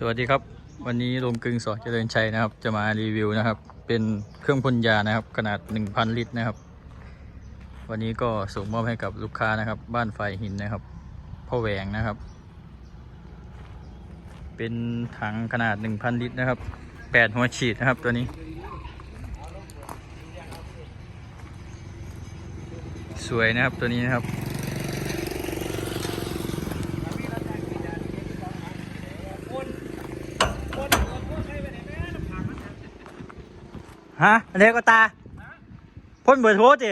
สวัสดีครับ วันนี้ลงกึ่งสอเจริญชัยนะครับ จะมารีวิวนะครับ เป็นเครื่องพ่นยานะครับ ขนาด 1,000 ลิตรนะครับ วันนี้ก็ส่งมอบให้กับลูกค้านะครับ บ้านไฟหินนะครับพ่อแหวงนะครับ เป็นถังขนาด 1,000 ลิตรนะครับ 8 หัวฉีดนะครับตัวนี้ สวยนะครับตัวนี้นะครับ ฮะอันเล็กก็ตาพ่นเบิดโทษจิ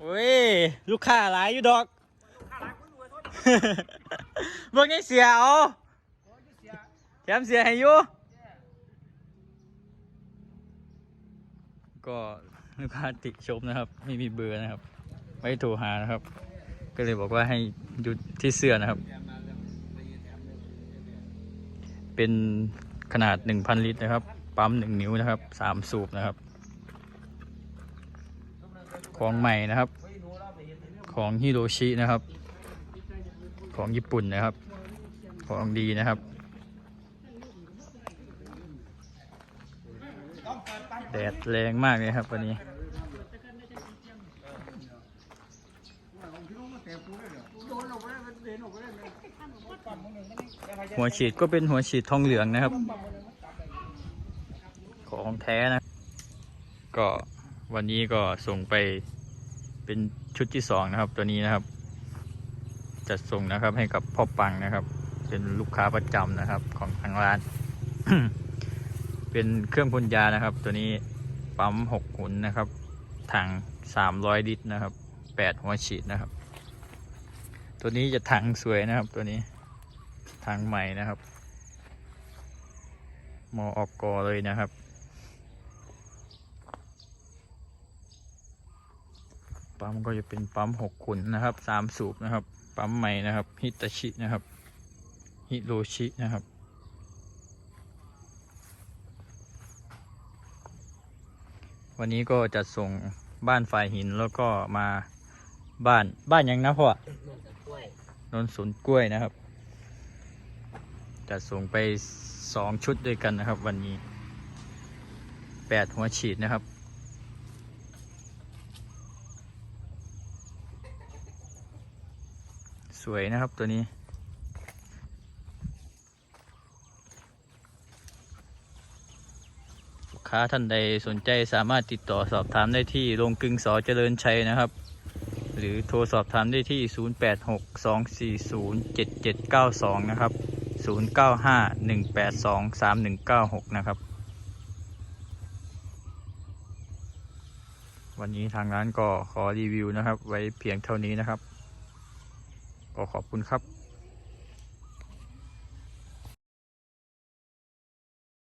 โอ้ย ลูกค้าหลายอยู่ดอกเบิ่งให้เสียเอาแถมเสียให้อยู่ก็ลูกค้าติชมนะครับ ไม่มีเบอร์นะครับ ไม่โทรหานะครับ ก็เลยบอกว่าให้หยุดที่เสื้อนะครับ เป็นขนาด 1,000 ลิตรนะครับ ปั๊ม1นิ้วนะครับ3สูบนะครับ ของใหม่นะครับ ของฮิโรชินะครับ ของญี่ปุ่นนะครับ ของดีนะครับแดดแรงมากเลยครับ วันนี้ หัวฉีดก็เป็นหัวฉีดทองเหลืองนะครับ ของแท้นะ ก็วันนี้ก็ส่งไปเป็นชุดที่สองนะครับ ตัวนี้นะครับจะส่งนะครับให้กับพ่อปังนะครับ เป็นลูกค้าประจำนะครับของทางร้าน เป็นเครื่องพ่นยานะครับ ตัวนี้ปั๊มหกหุนนะครับถังสามร้อยลิตรนะครับแปดหัวฉีดนะครับ ตัวนี้จะถังสวยนะครับ ตัวนี้ถังใหม่นะครับมออกกอเลยนะครับ ปั๊มก็จะเป็นปั๊มหกขุนนะครับสามสูบนะครับ ปั๊มใหม่นะครับ ฮิตาชินะครับ ฮิโรชินะครับวันนี้ก็จะส่งบ้านฝ่ายหินแล้วก็มาบ้านบ้านยังนะพ่อนนสนกล้วยนะครับ จะส่งไปสองชุดด้วยกันนะครับ วันนี้แปดหัวฉีดนะครับ สวยนะครับตัวนี้ ลูกค้าท่านใดสนใจสามารถติดต่อสอบถามได้ที่โรงกลึงสอเจริญชัยนะครับ หรือโทรสอบถามได้ที่ 0862407792 นะครับ 0951823196 นะครับ วันนี้ทางร้านก็ขอรีวิวนะครับ ไว้เพียงเท่านี้นะครับ ขอขอบคุณครับ